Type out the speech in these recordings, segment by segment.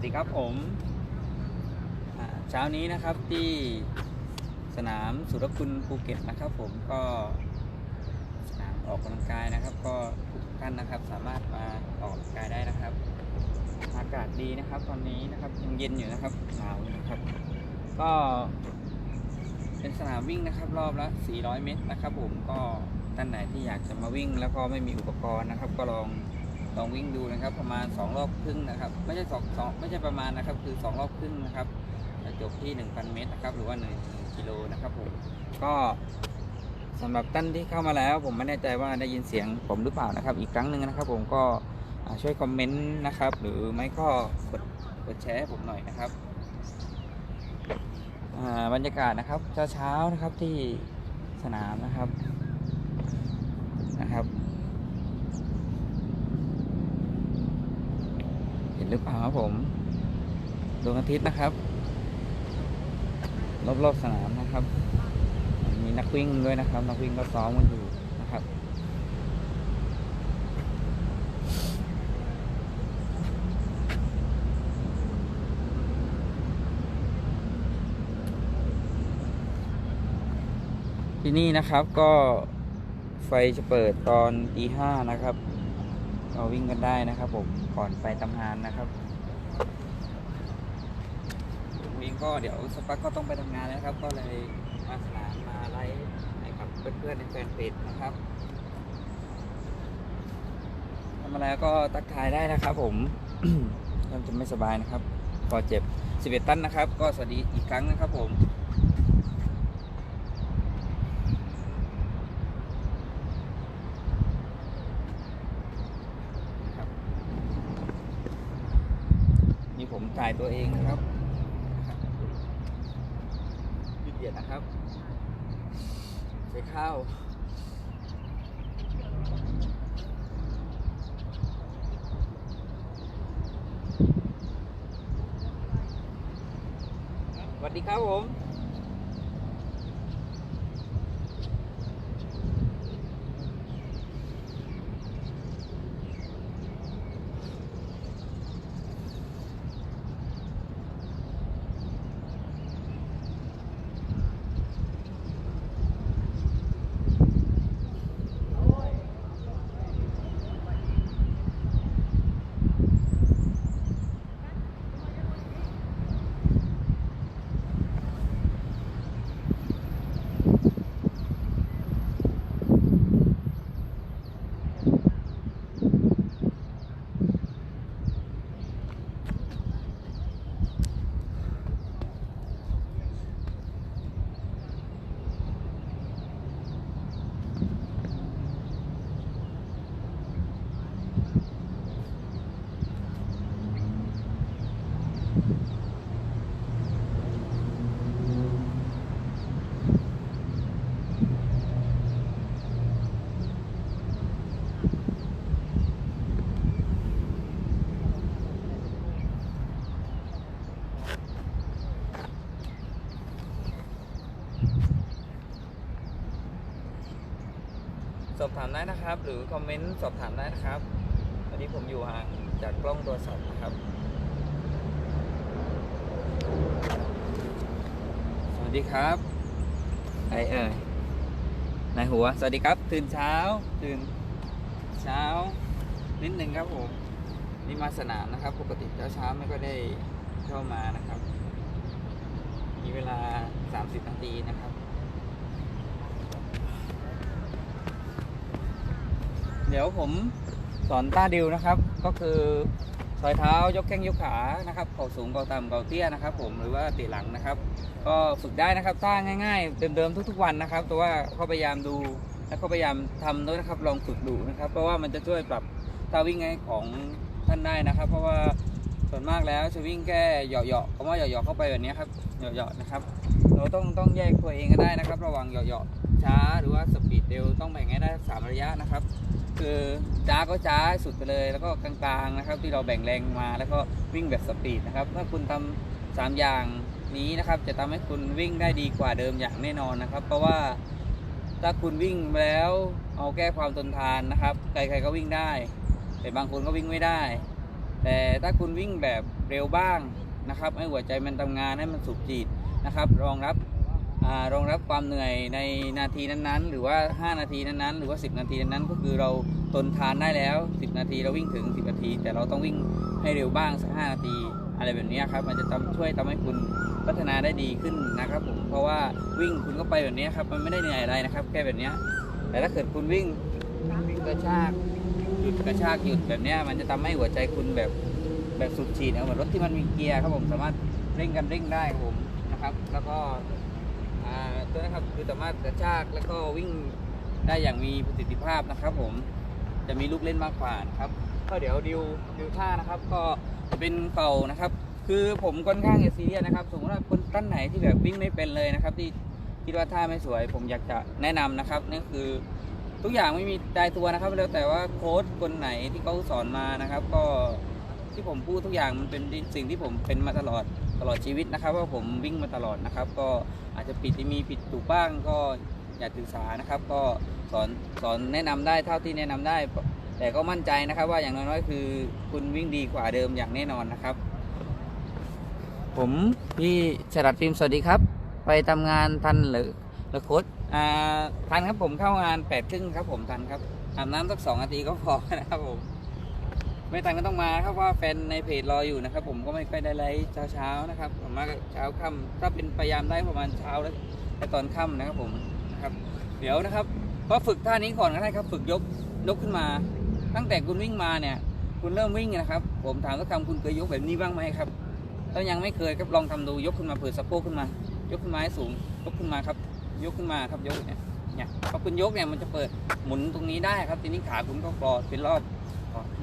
วัสดีครับผมเช้านี้นะครับที่สนามสุรคุณภูเก็ตนะครับผมก็สนามออกกำลังกายนะครับ ก็ทุกท่านนะครับสามารถมาออกกำลังกายได้นะครับ อากาศดีนะครับ ตอนนี้นะครับยังเย็นอยู่นะครับหนาวนะครับ ก็เป็นสนามวิ่งนะครับ รอบละ 400 เมตรนะครับ ผมก็ท่านไหนที่อยากจะมาวิ่งแล้วก็ไม่มีอุปกรณ์นะครับ ก็ลอง ลองวิ่งดูนะครับ ประมาณ 2 รอบครึ่งนะครับ ไม่ใช่สองสองไม่ใช่ประมาณนะครับ คือ 2 รอบครึ่งนะครับจะจบที่ 1,000 เมตรนะครับ หรือว่า1 1กิโลนะครับผมก็สำหรับท่านที่เข้ามาแล้ว ผมไม่แน่ใจว่าได้ยินเสียงผมหรือเปล่านะครับ อีกครั้งหนึ่งนะครับ ผมก็ช่วยคอมเมนต์นะครับ หรือไม่ก็กดกดแชร์ผมหน่อยนะครับบรรยากาศนะครับเช้าๆนะครับที่สนามนะครับนะครับ เหรือเปล่าครับผมดวงอาทิตย์นะครับ รอบๆสนามนะครับ มีนักวิ่งด้วยนะครับ นักวิ่งก็ซ้อมกันอยู่นะครับที่นี่นะครับก็ไฟจะเปิดตอนตีห้านะครับาวิ่งกันได้นะครับ ผมก่อนไปทำงานนะครับผมเองก็เดี๋ยวสักพักก็ต้องไปทำงานแล้วครับ ก็เลยมาสนามมาไลฟ์ให้กับเพื่อนๆในแฟนเพจนะครับทำมาแล้วก็ตักทายได้นะครับ ผมเริ่มจะไม่สบายนะครับคอเจ็บ 11 ตันนะครับ ก็สวัสดีอีกครั้งนะครับผม นะครับนี่ผมถ่ายตัวเองนะครับยืดเหยียดนะครับใส่ข้าวสวัสดีครับผม สอบถามได้นะครับ หรือคอมเมนต์สอบถามได้นะครับวันนี้ผมอยู่ห่างจากกล้องโทรศัพท์นะครับ สวัสดีครับไอเอ่ยนายหัว สวัสดีครับ ตื่นเช้า ตื่นเช้า นิดหนึ่งครับผม นี่มาสนามนะครับ ปกติเช้าเช้าไม่ก็ได้เข้ามานะครับ มีเวลา 30 นาทีนะครับ เดี๋ยวผมสอนต้าดิวนะครับ ก็คือซอยเท้ายกแข้งยกขานะครับเข่าสูงเข่าต่ำเข่าเตี้ยนะครับ ผมหรือว่าตีหลังนะครับ ก็ฝึกได้นะครับท่าง่ายๆเดิมๆทุกๆวันนะครับแต่ว่าเขาพยายามดูแล้วก็พยายามทำด้วยนะครับลองฝึกดูนะครับ เพราะว่ามันจะช่วยปรับท่าวิ่งให้ของท่านได้นะครับ เพราะว่าส่วนมากแล้วจะวิ่งแค่เหยาะๆคำว่าเหยาะๆเข้าไปแบบนี้ครับเหยาะๆนะครับเราต้องต้องแยกตัวเองก็ได้นะครับ ระหว่างเหยาะๆช้าหรือว่าสปีดเร็วต้องแบ่งให้ได้สามระยะนะครับ คือจ้าก็จ้าสุดไปเลย แล้วก็กลางๆนะครับ ที่เราแบ่งแรงมาแล้วก็วิ่งแบบสปีดนะครับถ้าคุณทำสามอย่างนี้นะครับ จะทำให้คุณวิ่งได้ดีกว่าเดิมอย่างแน่นอนนะครับ เพราะว่าถ้าคุณวิ่งแล้วเอาแก้ความทนทานนะครับ ใครๆก็วิ่งได้ แต่บางคนก็วิ่งไม่ได้ แต่ถ้าคุณวิ่งแบบเร็วบ้างนะครับให้หัวใจมันทำงานให้มันสูบฉีดนะครับ รองรับ รองรับความเหนื่อยในนาทีนั้นๆ หรือว่า 5 นาทีนั้นๆ หรือว่า 10 นาทีนั้นๆ ก็คือเราทนทานได้แล้ว 10 นาทีเราวิ่งถึง 10 นาที แต่เราต้องวิ่งให้เร็วบ้างสัก 5 นาที อะไรแบบนี้ครับ มันจะทำช่วยทำให้คุณพัฒนาได้ดีขึ้นนะครับผม เพราะว่าวิ่งคุณก็ไปแบบนี้ครับ มันไม่ได้เหนื่อยอะไรนะครับ แค่แบบนี้ แต่ถ้าเกิดคุณวิ่งกระชากหยุดกระชากหยุดแบบนี้มันจะทำให้หัวใจคุณแบบแบบสุดฉีดเหมือนรถที่มันมีเกียร์ครับผม สามารถเร่งกันเร่งได้ผมนะครับ แล้วก็ ตัวนะครับคือสามารถกระชากแล้วก็วิ่งได้อย่างมีประสิทธิภาพนะครับ ผมจะมีลูกเล่นมากกว่านะครับก็เดี๋ยวดิวดิวท่านะครับ ก็จะเป็นเก่านะครับ คือผมค่อนข้างจะซีเรียสนะครับสมมติว่าคนท่านไหนที่แบบวิ่งไม่เป็นเลยนะครับ ที่คิดว่าท่าไม่สวย ผมอยากจะแนะนำนะครับนี่คือทุกอย่างไม่มีตายตัวนะครับ แล้วแต่ว่าโค้ชคนไหนที่เขาสอนมานะครับ ก็ที่ผมพูดทุกอย่างมันเป็นสิ่งที่ผมเป็นมาตลอด ตลอดชีวิตนะครับว่าผมวิ่งมาตลอดนะครับ ก็อาจจะผิดที่มีผิดถูกบ้างก็อย่าถือสานะครับ ก็สอนสอนแนะนำได้เท่าที่แนะนำได้ แต่ก็มั่นใจนะครับ ว่าอย่างน้อยๆคือ คุณวิ่งดีกว่าเดิมอย่างแน่นอนนะครับ ผมพี่ฉลัดฟิล์มสวัสดีครับ ไปทำงานทันหรือหรือโค้ดอ่าทันครับผมเข้างานแปดครึ่งครับผมทันครับอาบน้ำสักสองนาทีก็พอนะครับผม ไม่ทันก็ต้องมาครับว่าแฟนในเพจรออยู่นะครับ ผมก็ไม่ค่อยได้ไลฟ์เช้าๆนะครับผมมาเช้าค่ำถ้าเป็นพยายามได้ประมาณเช้าแล้วแต่ตอนค่ำนะครับผมนะครับ เดี๋ยวนะครับก็ฝึกท่านี้ก่อนก็ได้ครับ ฝึกยกยกขึ้นมา ตั้งแต่คุณวิ่งมาเนี่ย คุณเริ่มวิ่งนะครับ ผมถามสักคำคุณเคยยกแบบนี้บ้างไหมครับถ้ายังไม่เคยครับลองทำดูยกขึ้นมาเปิดสะโพกขึ้นมา ยกขึ้นมาให้สูงยกขึ้นมาครับ ยกขึ้นมาครับยกเนี่ยเนี่ยพอคุณยกเนี่ยมันจะเปิดหมุนตรงนี้ได้ครับ ทีนี้ขาคุณก็กรอเป็นรอบ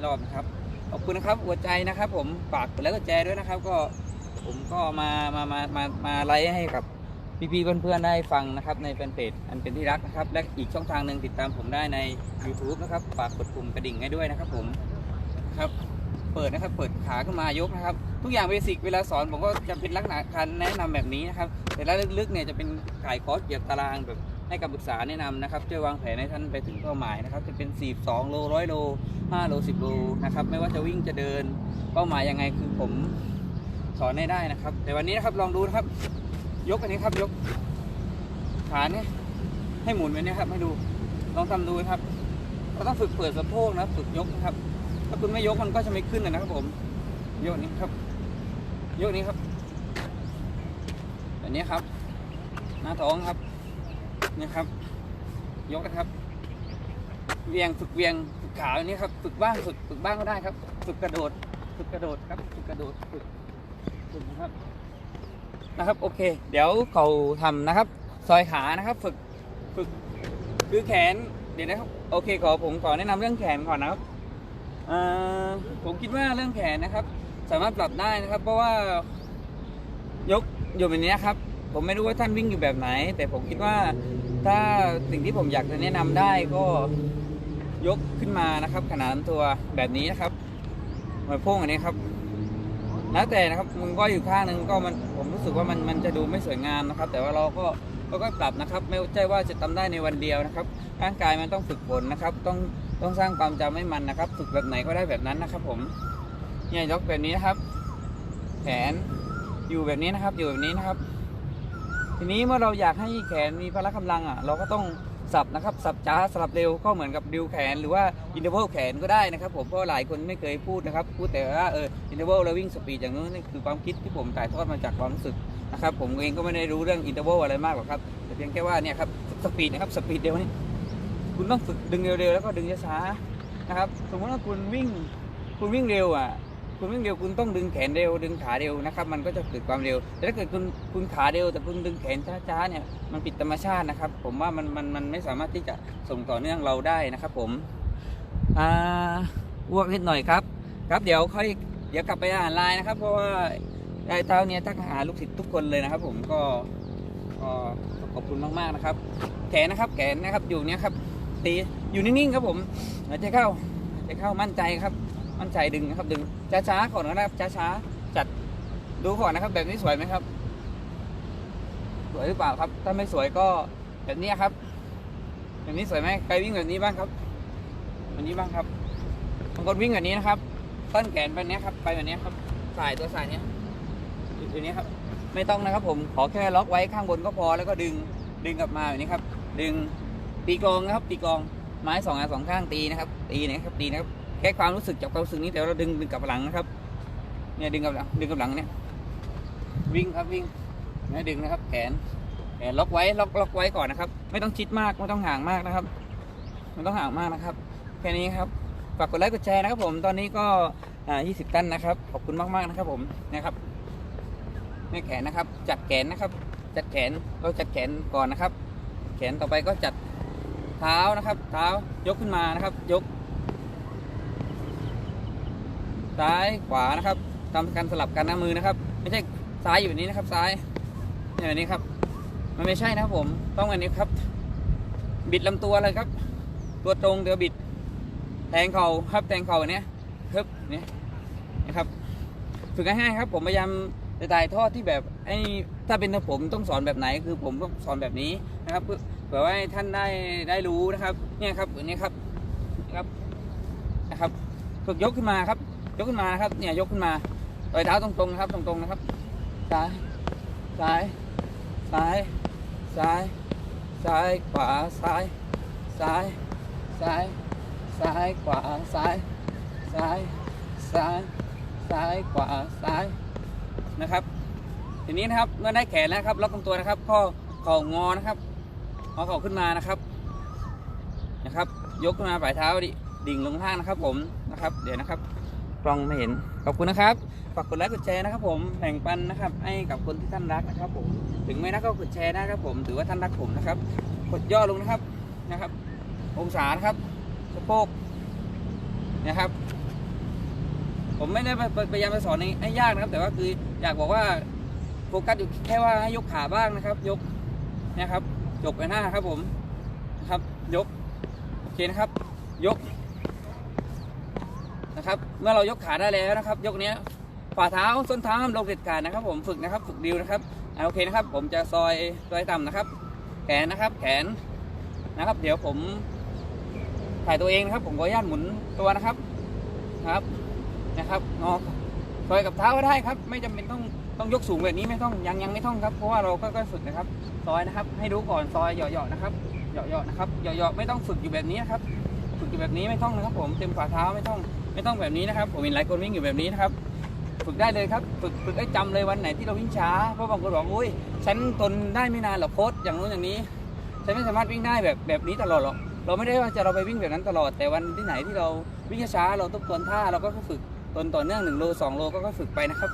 รอบนะครับ ขอบคุณนะครับหัวใจนะครับ ผมฝากกดไลค์กดแชร์ด้วยนะครับ ก็ผมก็มามามามามาไลฟ์ให้กับพี่ๆเพื่อนๆได้ฟังนะครับ ในแฟนเพจอันเป็นที่รักนะครับ และอีกช่องทางหนึ่งติดตามผมได้ใน YouTube นะครับฝากกดปุ่มกระดิ่งให้ด้วยนะครับผมครับเปิดนะครับ เปิดขาขึ้นมายกนะครับ ทุกอย่างเบสิกเวลาสอนผมก็จะเป็นลักษณะการแนะนำแบบนี้นะครับ แต่ละลึกๆเนี่ยจะเป็นขายคอร์สเกี่ยวกับตารางแบบ ให้คำปรึกษาแนะนำนะครับช่วยวางแผนให้ท่านไปถึงเป้าหมายนะครับจะเป็น 42 โล 100 โล 5 โล 10 โลนะครับไม่ว่าจะวิ่งจะเดินเป้าหมายยังไงคือผมสอนให้ได้นะครับ แต่วันนี้นะครับลองดูนะครับ ยกอันนี้ครับยกขาเนี่ยให้หมุนแบบนี้ครับให้ดูลองทำดูนะครับ เราต้องฝึกเปิดสะโพกนะฝึกยกนะครับ ถ้าคุณไม่ยกมันก็จะไม่ขึ้นนะครับ ผมยกนี้ครับยกนี้ครับแบบนี้ครับ หน้าท้องครับ นี่ครับ ยกนะครับเวียงฝึกเวียงฝึกขาแบบนี้ครับ ฝึกบ้างฝึกฝึกบ้างก็ได้ครับ ฝึกกระโดด ฝึกกระโดดครับ ฝึกกระโดดฝึกฝึกนะครับนะครับ โอเค เดี๋ยวเขาทำนะครับ ซอยขานะครับ ฝึกฝึกคือแขนเดี๋ยวนะครับ โอเคขอผมขอแนะนำเรื่องแขนก่อนนะครับผมคิดว่าเรื่องแขนนะครับ สามารถปรับได้นะครับ เพราะว่ายกอยู่แบบนี้ครับ ผมไม่รู้ว่าท่านวิ่งอยู่แบบไหน แต่ผมคิดว่า ถ้าสิ่งที่ผมอยากจะแนะนำได้ก็ยกขึ้นมานะครับ ขนาดลำตัวแบบนี้นะครับเหมือนพ่งอันนี้ครับแล้วแต่นะครับมึงก็อยู่ข้างหนึงก็มันผมรู้สึกว่ามันมันจะดูไม่สวยงามนะครับ แต่ว่าเราก็ก็ก็ปรับนะครับ ไม่ใช่ว่าจะทำได้ในวันเดียวนะครับร่างกายมันต้องฝึกฝนนะครับ ต้องต้องสร้างความจำให้มันนะครับ ฝึกแบบไหนก็ได้แบบนั้นนะครับ ผมเนี่ยยกแบบนี้นะครับ แขนอยู่แบบนี้นะครับ อยู่แบบนี้นะครับ ทีนี้เมื่อเราอยากให้แขนมีพละกำลังอะเราก็ต้องสับนะครับสับช้าสลับเร็วก็เหมือนกับดิวแขนหรือว่าอินเทอร์เวลแขนก็ได้นะครับผมเพราะหลายคนไม่เคยพูดนะครับพูดแต่ว่าเอออินเทอร์เวลแล้ววิ่งสปีดอย่างนู้นนี่คือความคิดที่ผมถ่ายทอดมาจากความรู้สึกนะครับผมเองก็ไม่ได้รู้เรื่องอินเทอร์เวลอะไรมากหรอกครับแต่เพียงแค่ว่าเนี่ยครับสปีดนะครับสปีดเดียวนี่คุณต้องฝึกดึงเร็วๆแล้วก็ดึงช้าๆนะครับสมมติว่าคุณวิ่งคุณวิ่งเร็วอะ คุณวิ่งเร็วคุณต้องดึงแขนเร็วดึงขาเร็วนะครับ มันก็จะเกิดความเร็ว แต่ถ้าเกิดคุณคุณขาเร็ว แต่คุณดึงแขนช้าๆเนี่ยมันผิดธรรมชาตินะครับ ผมว่ามันมันมันไม่สามารถที่จะส่งต่อเนื่องเราได้นะครับ ผมอ่าอ้วกนิดหน่อยครับ ครับเดี๋ยวค่อยเดี๋ยวกลับไปอ่านไลน์นะครับ เพราะว่าได้เท้าเนี้ยทักหาลูกศิษย์ทุกคนเลยนะครับ ผมก็ก็ขอบคุณมากๆนะครับ แขนนะครับ แขนนะครับอยู่เนี้ยครับตีอยู่นิ่งๆครับผมหายใจเข้าหายใจเข้ามั่นใจครับ มั่นใจดึงนะครับ ดึงช้าๆก่อนนะครับช้าๆจัดดูก่อนนะครับ แบบนี้สวยไหมครับ สวยหรือเปล่าครับ ถ้าไม่สวยก็แบบนี้ครับ แบบนี้สวยไหมใครวิ่งแบบนี้บ้างครับแบบนี้บ้างครับบางคนวิ่งแบบนี้นะครับต้นแขนไปเนี้ยครับ ไปแบบนี้ครับสายตัวสายเนี้ยอยู่ตัวนี้ครับ ไม่ต้องนะครับ ผมขอแค่ล็อกไว้ข้างบนก็พอแล้วก็ดึงดึงกลับมาแบบนี้ครับ ดึงตีกลองนะครับ ตีกลองไม้สองอันสองข้างตีนะครับ ตีนะครับตีนะครับ แค่ความรู้สึกจับความรู้สึกนี้แต่เราดึงดึงกลับหลังนะครับ เนี่ยดึงกลับหลังดึงกลับหลังเนี่ย วิ่งครับวิ่งเนี่ยดึงนะครับ แขนแขนล็อกไว้ล็อกล็อกไว้ก่อนนะครับ ไม่ต้องชิดมากไม่ต้องห่างมากนะครับไม่ต้องห่างมากนะครับ แค่นี้ครับฝากกดไลค์กดแชร์นะครับ ผมตอนนี้ก็อ่า20 ตันนะครับ ขอบคุณมากๆนะครับ ผมนะครับแม่แขนนะครับ จัดแขนนะครับ จัดแขนเราจัดแขนก่อนนะครับ แขนต่อไปก็จัดเท้านะครับ เท้ายกขึ้นมานะครับ ยก ซ้ายขวานะครับทำการสลับกันหน้ามือนะครับ ไม่ใช่ซ้ายอยู่แบบนี้นะครับ ซ้ายเนี่ยแบบนี้ครับ มันไม่ใช่นะครับผมต้องแบบนี้ครับ บิดลำตัวเลยครับ ตัวตรงเดี๋ยวบิด แทงเข่าครับแทงเข่าเนี้ยครับเนี่ยนะครับฝึกง่ายๆครับ ผมพยายามจะถ่ายทอดที่แบบไอ้ถ้าเป็นผมต้องสอนแบบไหนคือผมก็สอนแบบนี้นะครับเพื่อเผื่อว่าให้ท่านได้ได้รู้นะครับ เนี่ยครับแบบนี้ครับนะครับนะครับฝึกยกขึ้นมาครับ ยกขึ้นมานะครับ เนี่ยยกขึ้นมาต่อยเท้าตรงๆนะครับ ตรงๆนะครับ ซ้าย ซ้าย ซ้าย ซ้าย ซ้าย ขวา ซ้าย ซ้าย ซ้าย ซ้าย ขวา ซ้าย ซ้าย ซ้าย ซ้าย ขวา ซ้าย นะครับ ทีนี้นะครับ เมื่อได้แขนแล้วครับ ล็อกลำตัวนะครับ ข้อเข่างอนะครับเอาเข่าขึ้นมานะครับ นะครับ ยกขึ้นมาปลายเท้าดิ ดิ่งลงข้างนะครับ ผม นะครับ เดี๋ยวนะครับ กล้องไม่เห็น ขอบคุณนะครับ ฝากกดไลค์กดแชร์นะครับ ผมแบ่งปันนะครับ ให้กับคนที่ท่านรักนะครับ ผม ถึงไม่รักก็กดแชร์ได้ครับ ผม ถือว่าท่านรักผมนะครับ กดย่อลงนะครับ นะครับ องศานะครับสะโพกนะครับ ผมไม่ได้พยายามจะสอนให้ยากนะครับ แต่ว่าคืออยากบอกว่าโฟกัสอยู่แค่ว่าให้ยกขาบ้างนะครับ ยกนะครับ ยกไปหน้าครับผมนะครับ ยก โอเคนะครับ ยก นะครับ เมื่อเรายกขาได้แล้วนะครับ ยกเนี้ยฝ่าเท้าส้นเท้าห้ามลงเด็ดขาดนะครับ ผมฝึกนะครับ ฝึกดิวนะครับอโอเคนะครับ ผมจะซอยซอยต่ำนะครับ แขนนะครับ แขนนะครับ เดี๋ยวผมถ่ายตัวเองนะครับ ผมขออนุญาตหมุนตัวนะครับนะครับนะครับงอซอยกับเท้าก็ได้ครับ ไม่จำเป็นต้องต้องยกสูงแบบนี้ไม่ต้องยังยังไม่ต้องครับ เพราะว่าเราก็ก็ฝึกนะครับ ซอยนะครับ ให้ดูก่อนซอยเหยาะๆนะครับเหยาะๆนะครับเหยาะๆไม่ต้องฝึกอยู่แบบนี้นะครับ ฝึกอยู่แบบนี้ไม่ต้องนะครับ ผมเต็มฝ่าเท้าไม่ต้อง ไม่ต้องแบบนี้นะครับ ผมเห็นหลายคนวิ่งอยู่แบบนี้นะครับ ฝึกได้เลยครับ ฝึกฝึกให้จำเลยวันไหนที่เราวิ่งช้า เพราะบางคนบอกอุ้ยฉันทนได้ไม่นานหรอกโค้ชอย่างนู้นอย่างนี้ ฉันไม่สามารถวิ่งได้แบบแบบนี้ตลอดหรอก เราไม่ได้ว่าจะเราไปวิ่งแบบนั้นตลอด แต่วันที่ไหนที่เราวิ่งช้าเราต้องตวนท่าเราก็ฝึกตนต่อเนื่องหนึ่งโลสองโลก็ฝึกไปนะครับ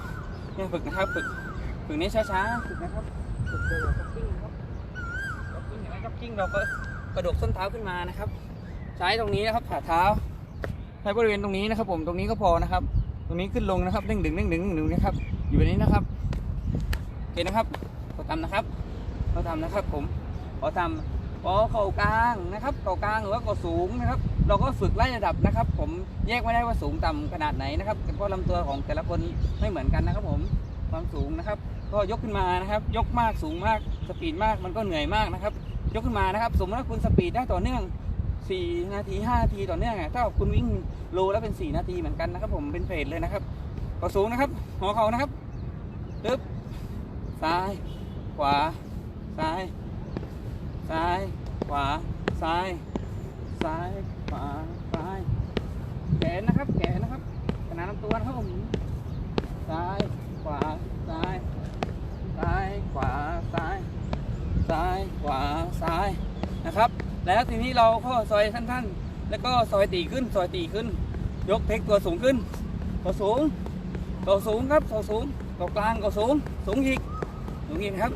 เนี่ยฝึกนะครับฝึกฝึกนี้ช้าๆฝึกนะครับฝึกเดินจ็อกกิ้งครับจ็อกกิ้งเห็นไหมจ็อกกิ้งเราก็กระดกส้นเท้าขึ้นมานะครับ ใช้ตรงนี้นะครับผ่าเท้า ใช้บริเวณตรงนี้นะครับ ผมตรงนี้ก็พอนะครับ ตรงนี้ขึ้นลงนะครับเด้งดึงเด้งดึงเด้งดึงนะครับ อยู่แบบนี้นะครับโอเคนะครับเราทำนะครับเราทำนะครับ ผมขอทำพอเข่ากลางนะครับเข่ากลางหรือว่าเข่าสูงนะครับ เราก็ฝึกไล่ระดับนะครับ ผมแยกไม่ได้ว่าสูงต่ำขนาดไหนนะครับเพราะลำตัวของแต่ละคนไม่เหมือนกันนะครับ ผมความสูงนะครับ ก็ยกขึ้นมานะครับ ยกมากสูงมากสปีดมากมันก็เหนื่อยมากนะครับ ยกขึ้นมานะครับ สมมติว่าคุณสปีดได้ต่อเนื่อง 4 นาที 5 นาทีต่อเนื่องอะถ้าคุณวิ่งโลแล้วเป็น 4 นาทีเหมือนกันนะครับ ผมเป็นเฟสเลยนะครับเขาสูงนะครับหัวเข่านะครับปึ๊บซ้าย ขวา ซ้าย ซ้าย ขวา ซ้าย ซ้าย ขวา ซ้าย แขนนะครับ แขนนะครับขนาดลำตัวนะครับผมซ้าย ขวา ซ้าย ซ้าย ขวา ซ้าย ซ้าย ขวา ซ้าย นะครับ แล้วทีนี้เราก็ซอยท่านๆ แล้วก็ซอยตีขึ้น ซอยตีขึ้น ยกเทคตัวสูงขึ้น ตัวสูง ตัวสูงครับ ตัวสูง ตัวกลางตัวสูง สูงอีก สูงอีกนะครับ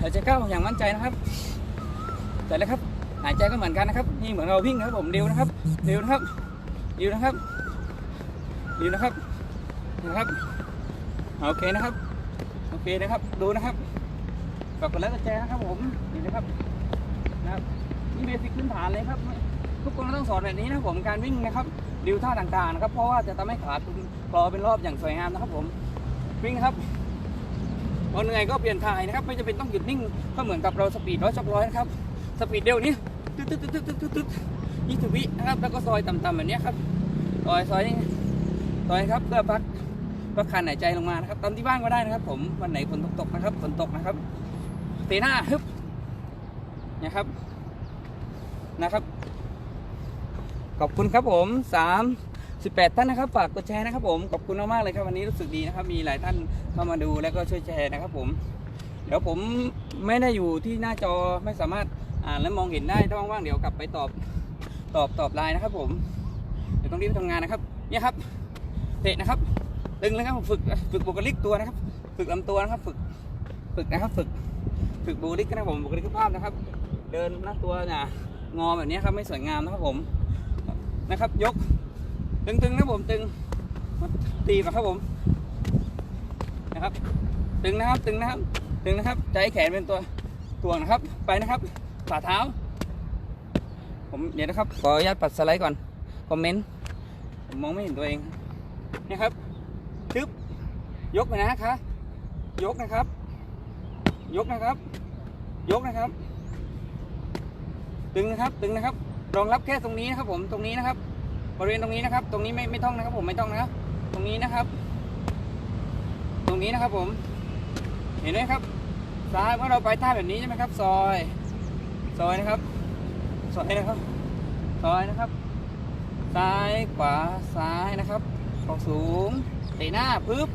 หายใจเข้าอย่างมั่นใจนะครับเสร็จแล้วครับ หายใจก็เหมือนกันนะครับ นี่เหมือนเราวิ่งครับผมเดิวนะครับเดิวนะครับเดิวนะครับเดิวนะครับ นะครับ โอเคนะครับ โอเคนะครับ ดูนะครับฝากกดไลค์กดแชร์นะครับผม นี่นะครับนะครับ เบสิกพื้นฐานเลยครับ ทุกคนต้องสอนแบบนี้นะผมการวิ่งนะครับดิวท่าต่างๆนะครับเพราะว่าจะทำให้ขาคุณคลอเป็นรอบอย่างสวยงามนะครับผมวิ่งครับพอเหนื่อยก็เปลี่ยนถ่ายนะครับ ไม่จำเป็นต้องหยุดนิ่งก็เหมือนกับเราสปีดร้อยช็อกร้อยนะครับสปีดเร็วนี้ตึ๊ดตึ๊ดตึ๊ดตึ๊ดตึ๊ดตึ๊ดยี่สิบวินะครับแล้วก็ซอยต่ำๆแบบนี้ครับซอยซอยนี่ต่อยครับเพื่อพักพักคันหายใจลงมานะครับตามที่บ้านก็ได้นะครับ ผมวันไหนฝนตกๆนะครับฝนตกนะครับเตะหน้าฮึบนะครับ นะครับ ขอบคุณครับผมสามสิบแปดท่านนะครับ ฝากกดแชร์นะครับ ผมขอบคุณมากๆเลยครับวันนี้รู้สึกดีนะครับ มีหลายท่านเข้ามาดูแล้วก็ช่วยแชร์นะครับ ผม เดี๋ยวผมไม่ได้อยู่ที่หน้าจอไม่สามารถอ่านและมองเห็นได้ถ้าว่างๆเดี๋ยวกลับไปตอบตอบตอบไลน์นะครับ ผมเดี๋ยวต้องรีบไปทำงานนะครับ เนี่ยครับเตะนะครับดึงเลยครับผมฝึกฝึกบุคลิกตัวนะครับ ฝึกลำตัวนะครับ ฝึกฝึกนะครับ ฝึกฝึกบุคลิกนะครับผมบุคลิกภาพนะครับ เดินหน้าตัวเนี่ย งอแบบนี้ครับไม่สวยงามนะครับผมนะครับ ยก ตึงๆนะผมตึงตีมาครับผมนะครับ ตึงนะครับตึงนะครับ ตึงนะครับ ใจแขนเป็นตัวถ่วงนะครับ ไปนะครับฝ่าเท้า ผมเดี๋ยวนะครับขออนุญาตปัดสไลด์ก่อนคอมเมนต์ผมมองไม่เห็นตัวเองนี่ครับทึบยกไปนะคะยกนะครับ ยกนะครับ ยกนะครับ ตึงนะครับตึงนะครับรองรับแค่ตรงนี้นะครับผมตรงนี้นะครับบริเวณตรงนี้นะครับ ตรงนี้ไม่ไม่ต้องนะครับผมไม่ต้องนะตรงนี้นะครับ ตรงนี้นะครับผม เห็นไหมครับซ้ายเมื่อเราไปท่าแบบนี้ใช่ไหมครับ ซอย ซอยนะครับ ซอยนะครับ ซอยนะครับ ซ้ายขวาซ้ายนะครับออกสูงเตะหน้าปึ๊บ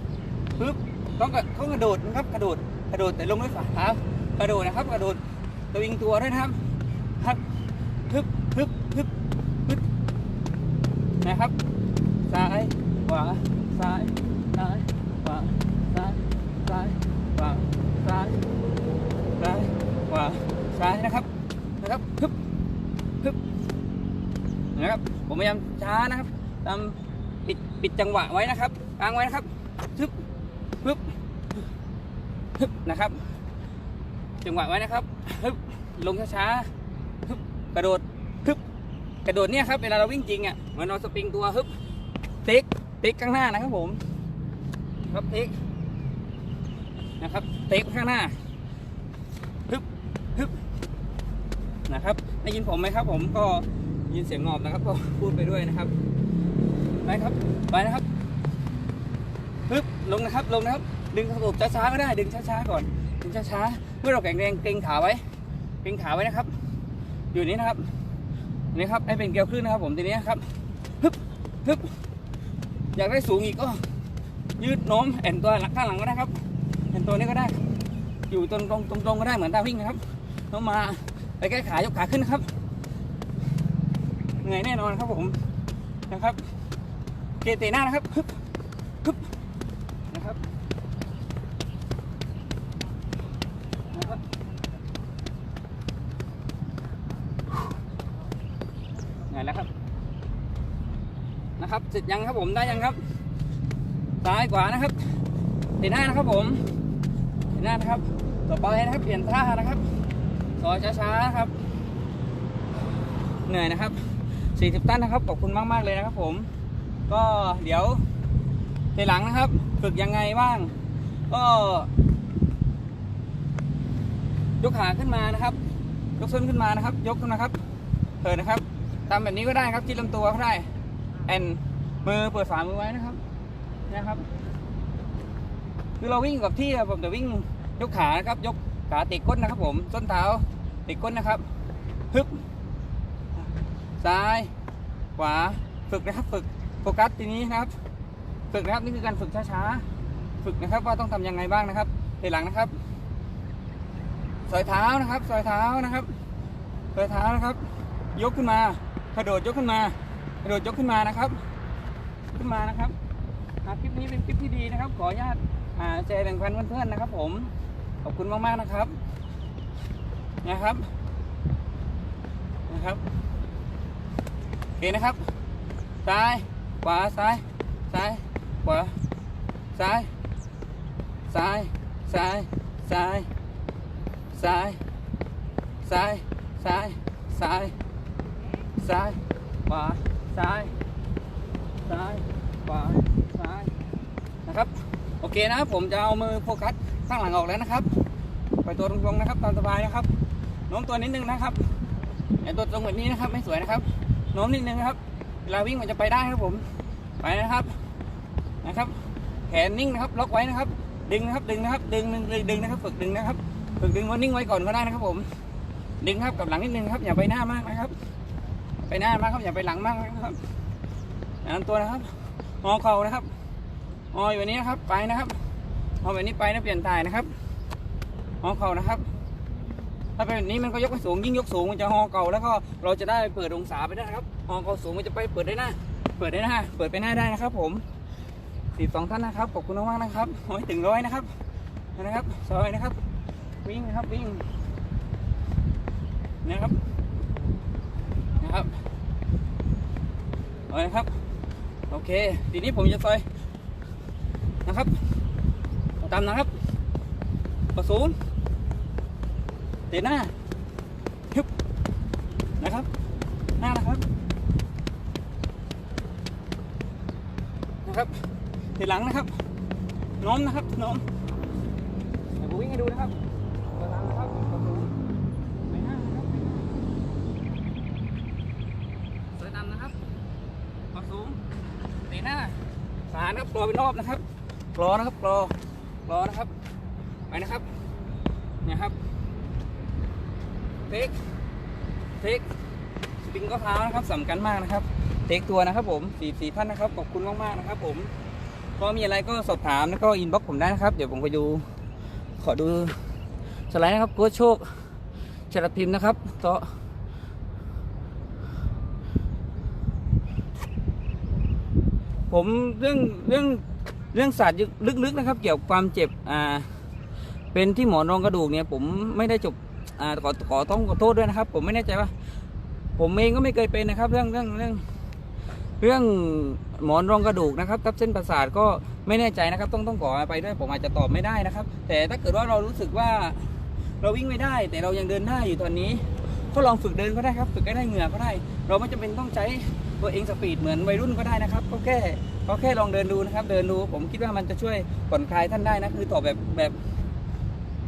ปึ๊บต้องกระต้องกระโดดนะครับ กระโดดกระโดดแต่ลงด้วยฝ่าเท้ากระโดดนะครับ กระโดดตะวิงตัวด้วยนะครับ ฮับฮึบฮึบฮึบฮึบนะครับ ซ้ายขวาซ้ายซ้ายขวาซ้ายซ้ายขวาซ้ายซ้ายขวาซ้ายนะครับนะครับฮึบฮึบนะครับผมพยายามช้านะครับตามปิดปิดจังหวะไว้นะครับกางไว้นะครับฮึบฮึบฮึบนะครับ จังหวะไว้นะครับฮึบลงช้าๆ กระโดดฮึบกระโดดเนี่ยครับเวลาเราวิ่งจริงอะเหมือนเราสปริงตัวฮึบติ๊กติ๊กข้างหน้านะครับผม ครับติ๊กนะครับติ๊กข้างหน้าฮึบฮึบนะครับได้ยินผมไหมครับ ผมก็ยินเสียงงอบนะครับ ก็พูดไปด้วยนะครับไปครับไปนะครับฮึบลงนะครับลงนะครับ ดึงกระดูกช้าๆก็ได้ดึงช้าๆก่อนดึงช้าๆเมื่อเราแข็งแรงเกรงขาไว้เกรงขาไว้นะครับ อยู่นี้นะครับนี่ครับให้เป็นเกลียวขึ้นนะครับ ผมทีนี้ครับฮึบฮึบอยากได้สูงอีกก็ยืดโน้มแอนตัวหลังข้างหลังก็ได้ครับแอนตัวนี้ก็ได้ อยู่ตรงตรงตรงตรงก็ได้เหมือนตาวิ่งนะครับโน้มมาไปแก้ขายกขาขึ้นนะครับเหนื่อยแน่นอนครับผมนะครับ เกเตะหน้านะครับฮึบฮึบนะครับนะครับเหนื่อยแล้วครับ นะค ร็จยังครับผมได้ยังครับซ้ายขวานะครับเห็นหน้านะครับผมเห็นหน้านะครับ ต่อไปนะครับเปลี่ยนท่านะครับซอยช้าๆนะครับ เหนื่อยนะครับ 40 ตันนะครับขอบคุณมากๆเลยนะครับ ผม ก็เดี๋ยวทีหลังนะครับ ฝึกยังไงบ้าง ก็ยกขาขึ้นมานะครับ ยกส้นขึ้นมานะครับ ยกขึ้นมาครับเถิดนะครับทำแบบนี้ก็ได้ครับที่ลำตัวก็ได้แอน มือเปิดฝามือไว้นะครับนะครับ คือเราวิ่งกับที่อะผมจะวิ่งยกขานะครับ ยกขาติดก้นนะครับ ผมส้นเท้าติดก้นนะครับฮึบซ้ายขวาฝึกนะครับ ฝึกโฟกัสทีนี้นะครับ ฝึกนะครับนี่คือการฝึกช้าๆฝึกนะครับ ว่าต้องทำยังไงบ้างนะครับทีหลังนะครับสอยเท้านะครับสอยเท้านะครับสอยเท้านะครับ ยกขึ้นมากระโดดยกขึ้นมากระโดดยกขึ้นมานะครับ ขึ้นมานะครับคลิปนี้เป็นคลิปที่ดีนะครับ ขออนุญาตแชร์แบ่งปันเพื่อนๆนะครับ ผม ขอบคุณมากๆนะครับนะครับนะครับโอเคนะครับ ซ้ายขวาซ้าย ซ้ายขวาซ้าย ซ้าย ซ้าย ซ้าย ซ้าย ซ้าย ซ้าย ซ้าย ซ้าย ขวา ซ้าย ซ้ายขวาซ้ายนะครับโอเคนะครับผมจะเอามือโฟกัสข้างหลังออกแล้วนะครับไปตัวตรงๆนะครับตามสบายนะครับโน้มตัวนิดนึงนะครับอย่าตัวตรงแบบนี้นะครับ ไม่สวยนะครับโน้มนิดนึงนะครับเวลาวิ่งมันจะไปได้ครับผมไปนะครับนะครับ แขนนิ่งนะครับ ล็อกไว้นะครับ ดึงนะครับดึงนะครับ ดึงดึงดึงนะครับ ฝึกดึงนะครับ ฝึกดึงว่านิ่งไว้ก่อนก็ได้นะครับ ผม ดึงครับกับหลังนิดนึงครับอย่าไปหน้ามากนะครับ ไปหน้ามากครับอย่าไปหลังมากนะครับ อ่านตัวนะครับงอเข่านะครับงออยู่แบบนี้นะครับไปนะครับงอแบบนี้ไปนะเปลี่ยนถ่ายนะครับงอเข่านะครับ ถ้าเป็นแบบนี้มันก็ยกไปสูงยิ่งยกสูงมันจะหอเก่าแล้วก็เราจะได้เปิดองศาไปได้นะครับหอเก่าสูงมันจะไปเปิดได้หน้าเปิดได้หน้าเปิดไปหน้าได้นะครับ ผมสิบสองท่านนะครับขอบคุณมากๆนะครับโอ้ยถึงร้อยนะครับนะครับซอยนะครับ วิ่งนะครับวิ่งนะครับนะครับเอาลยครับ โอเค ทีนี้ผมจะซอยนะครับตามนะครับ ประสูงเตะหน้าฮึบนะครับ หน้านะครับ นะครับเตะหลังนะครับ น้อมนะครับ น้มเดี๋ยวผมวิ่งให้ดูนะครับเตะหลังนะครับประตูไปหน้านะครับสวยดำนะครับประสูงเตะหน้าสารนะครับกร อเป็นรอบนะครับกรอนะครับกรอกรอนะครับ ไปนะครับเนี่ยครับเทคเทคสปริงก็เท้านะครับสำคัญมากนะครับเทคตัวนะครับ ผมสี่สี่ท่านนะครับขอบคุณมากๆนะครับ ผมก็มีอะไรก็สอบถามแล้วก็อินบ็อกผมได้นะครับ เดี๋ยวผมไปดู ขอดูสไลด์นะครับโค้ชโชคชลพิมพ์นะครับต่อผมเรื่องเรื่อง เรื่องศาสตร์ลึกๆนะครับ เกี่ยวกับความเจ็บอ่าเป็นที่หมอนรองกระดูกเนี่ย ผมไม่ได้จบอ่าขอขอต้องขอโทษด้วยนะครับ ผมไม่แน่ใจว่า ผมเองก็ไม่เคยเป็นนะครับ เรื่องเรื่องเรื่องเรื่องหมอนรองกระดูกนะครับทับเส้นประสาทก็ไม่แน่ใจนะครับ ต้องต้องขอไปด้วยผมอาจจะตอบไม่ได้นะครับ แต่ถ้าเกิดว่าเรารู้สึกว่าเราวิ่งไม่ได้ แต่เรายังเดินได้อยู่ตอนนี้ ก็ลองฝึกเดินก็ได้ครับฝึกให้ได้เหงื่อก็ได้ เราไม่จำเป็นต้องใช้ตัวเองสปีดเหมือนวัยรุ่นก็ได้นะครับก็แค่ก็แค่ลองเดินดูนะครับ เดินดูผมคิดว่ามันจะช่วยผ่อนคลายท่านได้นะคือตอบแบบแบบ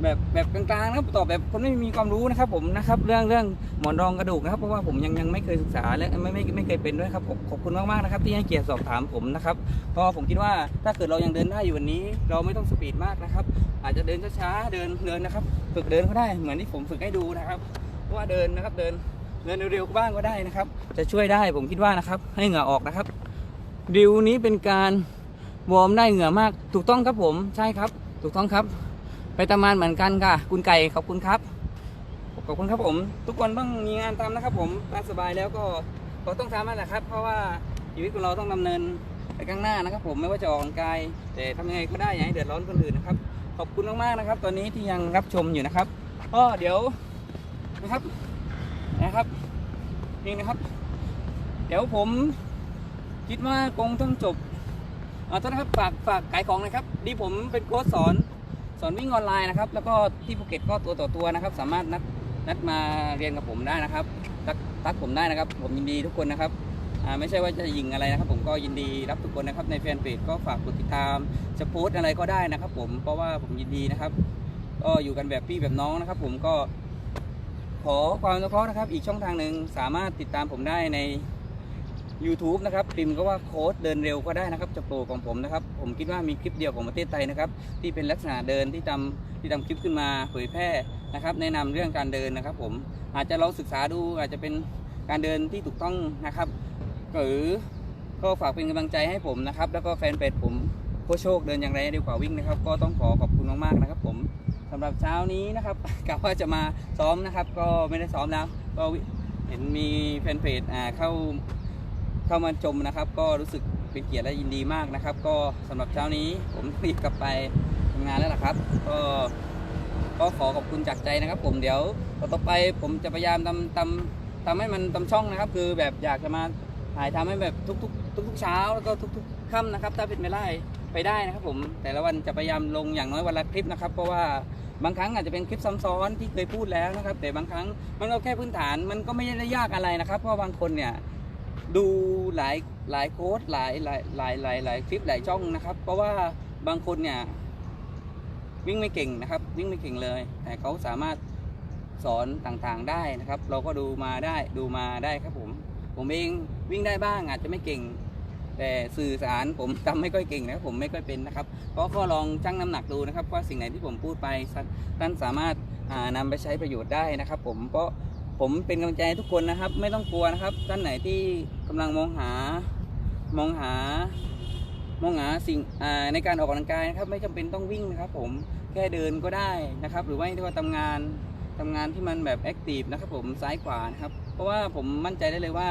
แบบแบบกลางๆนะครับตอบแบบคนไม่มีความรู้นะครับผมนะครับ เรื่องเรื่องหมอนรองกระดูกนะครับ เพราะว่าผมยังยังไม่เคยศึกษาและไม่ไม่ไม่เคยเป็นด้วยครับขอบขอบคุณมากๆนะครับ ที่ให้เกียรติสอบถามผมนะครับเพราะผมคิดว่าถ้าเกิดเรายังเดินได้อยู่วันนี้ เราไม่ต้องสปีดมากนะครับ อาจจะเดินช้าๆเดินเดินนะครับ ฝึกเดินก็ได้เหมือนที่ผมฝึกให้ดูนะครับ เพราะว่าเดินนะครับเดินเดินเร็วๆบ้างก็ได้นะครับ จะช่วยได้ผมคิดว่านะครับ ให้เหงื่อออกนะครับดิวนี้เป็นการวอร์มได้เหงื่อมาก ถูกต้องครับผมใช่ครับ ถูกต้องครับ ไปตามานเหมือนกันค่ะ คุณไก่ขอบคุณครับขอบคุณครับผม ทุกคนต้องมีงานทำนะครับ ผมตาสบายแล้วก็ก็ต้องทำนั่นแหละครับ เพราะว่าชีวิตของเราต้องดำเนินไปข้างหน้านะครับ ผมไม่ว่าจะออกกำลังกาย แต่ทำยังไงก็ได้อย่าให้เดือดร้อนคนอื่นนะครับ ขอบคุณมากๆนะครับ ตอนนี้ที่ยังรับชมอยู่นะครับก็เดี๋ยว นะครับนะครับนี่นะครับ เดี๋ยวผมคิดว่าคงต้องจบเอาต้นนครับฝากฝากขายของนะครับดีผมเป็นโค้ชสอนสอนวิ่งออนไลน์นะครับ แล้วก็ที่ภูเก็ตก็ตัวต่อตัวนะครับ สามารถนัดนัดมาเรียนกับผมได้นะครับทักทักผมได้นะครับ ผมยินดีทุกคนนะครับไม่ใช่ว่าจะยิงอะไรนะครับ ผมก็ยินดีรับทุกคนนะครับ ในแฟนเพจก็ฝากกดติดตามจะโพสอะไรก็ได้นะครับ ผมเพราะว่าผมยินดีนะครับ ก็อยู่กันแบบพี่แบบน้องนะครับ ผมก็ ขอความอนุเคราะห์นะครับ อีกช่องทางหนึ่งสามารถติดตามผมได้ใน YouTube นะครับพิมพ์ก็ว่าโค้ดเดินเร็วก็ได้นะครับจะโปรของผมนะครับ ผมคิดว่ามีคลิปเดียวของประเทศไทยนะครับ ที่เป็นลักษณะเดินที่ทำที่ทำคลิปขึ้นมาเผยแพร่นะครับ แนะนำเรื่องการเดินนะครับ ผมอาจจะลองศึกษาดูอาจจะเป็นการเดินที่ถูกต้องนะครับหรือก็ฝากเป็นกำลังใจให้ผมนะครับ แล้วก็แฟนเพจผมโคชโชคเดินอย่างไรเร็วกว่าวิ่งนะครับ ก็ต้องขอขอบคุณมากๆนะครับ ผม สำหรับเช้านี้นะครับกะว่าจะมาซ้อมนะครับ ก็ไม่ได้ซ้อมแล้ว ก็เห็นมีแฟนเพจอ่าเข้าเข้ามาชมนะครับ ก็รู้สึกเป็นเกียรติและยินดีมากนะครับ ก็สำหรับเช้านี้ผมรีบกลับไปทำงานแล้วล่ะครับ ก็ก็ขอขอบคุณจากใจนะครับ ผมเดี๋ยวต่อต่อไปผมจะพยายามทำทำทำให้มันทำช่องนะครับ คือแบบอยากจะมาถ่ายทำให้แบบทุกๆ ทุกๆเช้าแล้วก็ทุกๆค่ำนะครับ ถ้าเป็นไม่ได้ ไปได้นะครับผม แต่ละวันจะพยายามลงอย่างน้อยวันละคลิปนะครับ เพราะว่าบางครั้งอาจจะเป็นคลิปซ้ำซ้อนที่เคยพูดแล้วนะครับ แต่บางครั้งมันก็แค่พื้นฐานมันก็ไม่ได้ยากอะไรนะครับ เพราะบางคนเนี่ยดูหลายหลายโค้ดหลายหลายหลายหลายหลายคลิปหลายช่องนะครับ เพราะว่าบางคนเนี่ยวิ่งไม่เก่งนะครับ วิ่งไม่เก่งเลย แต่เขาสามารถสอนต่างๆได้นะครับ เราก็ดูมาได้ดูมาได้ครับผม ผมเองวิ่งได้บ้างอาจจะไม่เก่ง แต่สื่อสารผมทำไม่ค่อยเก่งนะผมไม่ค่อยเป็นนะครับก็ก็ลองชั่งน้ำหนักดูนะครับว่าสิ่งไหนที่ผมพูดไปท่านสามารถานำไปใช้ประโยชน์ได้นะครับ ผมเพราะผมเป็นกำลังใจทุกคนนะครับ ไม่ต้องกลัวนะครับท่านไหนที่กำลังมองหามองหามองหาสิ่งในการออกกำลังกายนะครับ ไม่จำเป็นต้องวิ่งนะครับ ผมแค่เดินก็ได้นะครับ หรือว่าที่ว่าทำงานทำงานที่มันแบบแอคทีฟนะครับ ผมซ้ายขวานะครับ เพราะว่าผมมั่นใจได้เลยว่า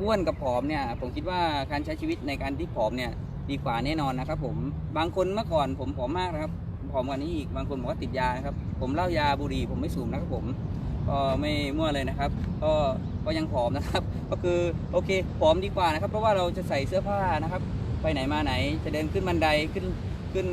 อ้วนกับผอมเนี่ยผมคิดว่าการใช้ชีวิตในการที่ผอมเนี่ยดีกว่าแน่นอนนะครับผมบางคนเมื่อก่อนผมผอมมากนะครับผอมกว่านี้อีกบางคนบอกว่าติดยานะครับผมเล้ายาบุหรี่ผมไม่สูบนะครับผมก็ไม่มั่วเลยนะครับ ก็ก็ยังผอมนะครับ ก็คือโอเคผอมดีกว่านะครับ เพราะว่าเราจะใส่เสื้อผ้านะครับ ไปไหนมาไหนจะเดินขึ้นบันไดขึ้นขึ้น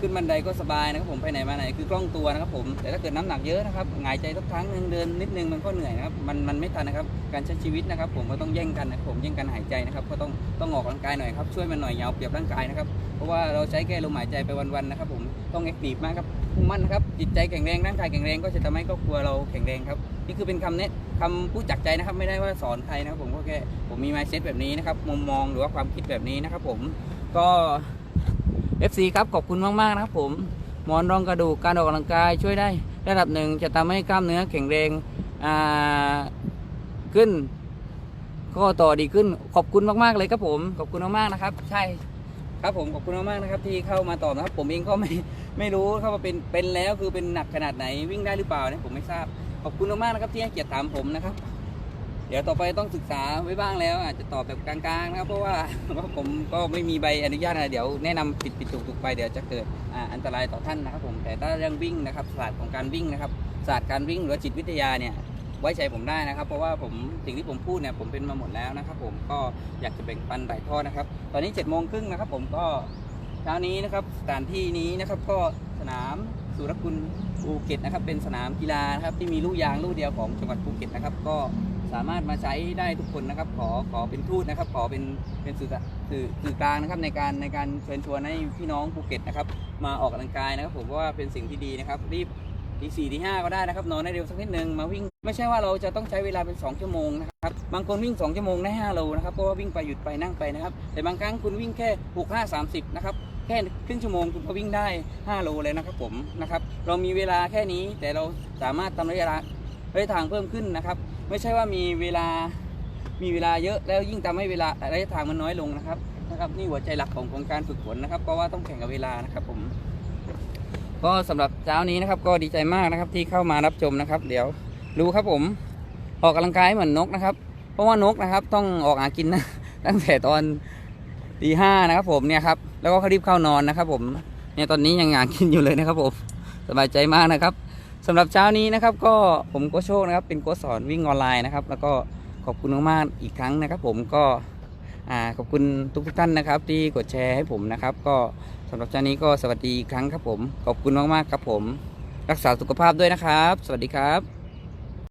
ขึ้นบันไดก็สบายนะครับผมไปไหนมาไหนคือคล่องตัวนะครับผมแต่ถ้าเกิดน้ำหนักเยอะนะครับหงายใจทุกครั้งนึงเดินนิดนึงมันก็เหนื่อยนะครับมันมันไม่ทันนะครับการใช้ชีวิตนะครับ ผมก็ต้องแย่งกันนะครับผมแย่งกันหายใจนะครับก็ต้องต้องออกกำลังกายหน่อยครับช่วยมันหน่อยอย่าเอาเปรียบร่างกายนะครับเพราะว่าเราใช้แค่ลมหายใจไปวันๆนะครับ ผมต้องแอคทีฟมากครับมุ่งมั่นนะครับจิตใจแข็งแรงร่างกายแข็งแรงก็จะทำให้ครอบครัวเราแข็งแรงครับนี่คือเป็นคำเน้นคำพูดจากใจนะครับไม่ได้ว่าสอนใครนะครับผมก็แค่ผมมี mindset แบบนี้นะครับมุมมองหรือว่าความคิดแบบนี้นะครับผมก็ FC ครับขอบคุณมากๆนะครับผมหมอนรองกระดูกการออกกำลังกายช่วยได้ระดับหนึ่งจะทำให้กล้ามเนื้อแข็งแรงขึ้นข้อต่อดีขึ้นขอบคุณมากๆเลยครับผมขอบคุณมากๆนะครับ ใช่ครับผมขอบคุณมากๆนะครับ ที่เข้ามาตอบนะครับ ผมเองก็ไม่ไม่รู้เข้ามาเป็นเป็นแล้วคือเป็นหนักขนาดไหนวิ่งได้หรือเปล่าเนี่ยผมไม่ทราบขอบคุณมากๆนะครับที่ให้เกียรติถามผมนะครับ เดี๋ยวต่อไปต้องศึกษาไว้บ้างแล้ว อาจจะตอบแบบกลางๆนะครับ เพราะว่าเพราผมก็ไม่มีใบอนุญาตอะเดี๋ยวแนะนำผิดผิดถูกถูกไปเดี๋ยวจะเกิดอ,อันตรายต่อท่านนะครับผมแต่ถ้าเรื่องวิ่งนะครับศาสตร์ของการวิ่งนะครับศาสตร์การวิ่งหรือจิตวิทยาเนี่ยไว้ใจผมได้นะครับ เพราะว่าผมสิ่งที่ผมพูดเนี่ยผมเป็นมาหมดแล้วนะครับ ผมก็อยากจะแบ่งปันถ่ายทอดนะครับ ตอนนี้7จ็ดโมงครึ่งนะครับ ผมก็เช้านี้นะครับสถานที่นี้นะครับก็สนามสุรกุลภูเก็ตนะครับ เป็นสนามกีฬานะครับที่มีลูกยางลูกเดียวของจังหวัดภูเก็ตนะครับ ก็ สามารถมาใช้ได้ทุกคนนะครับ ขอขอเป็นทูตนะครับ ขอเป็นเป็นสื่อสื่อสื่อกลางนะครับในการในการเชิญชวนให้พี่น้องภูเก็ตนะครับ มาออกกำลังกายนะครับ ผมเพราะว่าเป็นสิ่งที่ดีนะครับ รีบทีสี่ทีห้าก็ได้นะครับ นอนได้เร็วสักนิดนึงมาวิ่ง ไม่ใช่ว่าเราจะต้องใช้เวลาเป็น 2 ชั่วโมงนะครับ บางคนวิ่ง 2 ชั่วโมงได้5โลนะครับเพราะว่าวิ่งไปหยุดไปนั่งไปนะครับ แต่บางครั้งคุณวิ่งแค่6 5 30นะครับแค่ครึ่งชั่วโมงคุณก็วิ่งได้ 5 โลเลยนะครับผมนะครับ เรามีเวลาแค่นี้แต่เราสามารถทำระยะระยะทางเพิ่มขึ้นนะครับ ไม่ใช่ว่ามีเวลามีเวลาเยอะแล้วยิ่งทำให้เวลาระยะทางมันน้อยลงนะครับนะครับ นี่หัวใจหลักของของการฝึกฝนนะครับ เพราะว่าต้องแข่งกับเวลานะครับผม ก็สำหรับเช้านี้นะครับ ก็ดีใจมากนะครับที่เข้ามารับชมนะครับ เดี๋ยวดูครับผมออกกำลังกายเหมือนนกนะครับ เพราะว่านกนะครับ ต้องออกหากินนะตั้งแต่ตอนตีห้านะครับผมเนี่ยครับแล้วก็เขารีบเข้านอนนะครับ ผมเนี่ยตอนนี้ยังหากินอยู่เลยนะครับผมสบายใจมากนะครับ สำหรับเช้านี้นะครับก็ผมก็โชคนะครับเป็นโค้ชสอนวิ่งออนไลน์นะครับ แล้วก็ขอบคุณมากๆอีกครั้งนะครับ ผมก็ขอบคุณทุกทุกท่านนะครับ ที่กดแชร์ให้ผมนะครับ ก็สำหรับเช้านี้ก็สวัสดีอีกครั้งครับผม ขอบคุณมากๆครับผม รักษาสุขภาพด้วยนะครับ สวัสดีครับ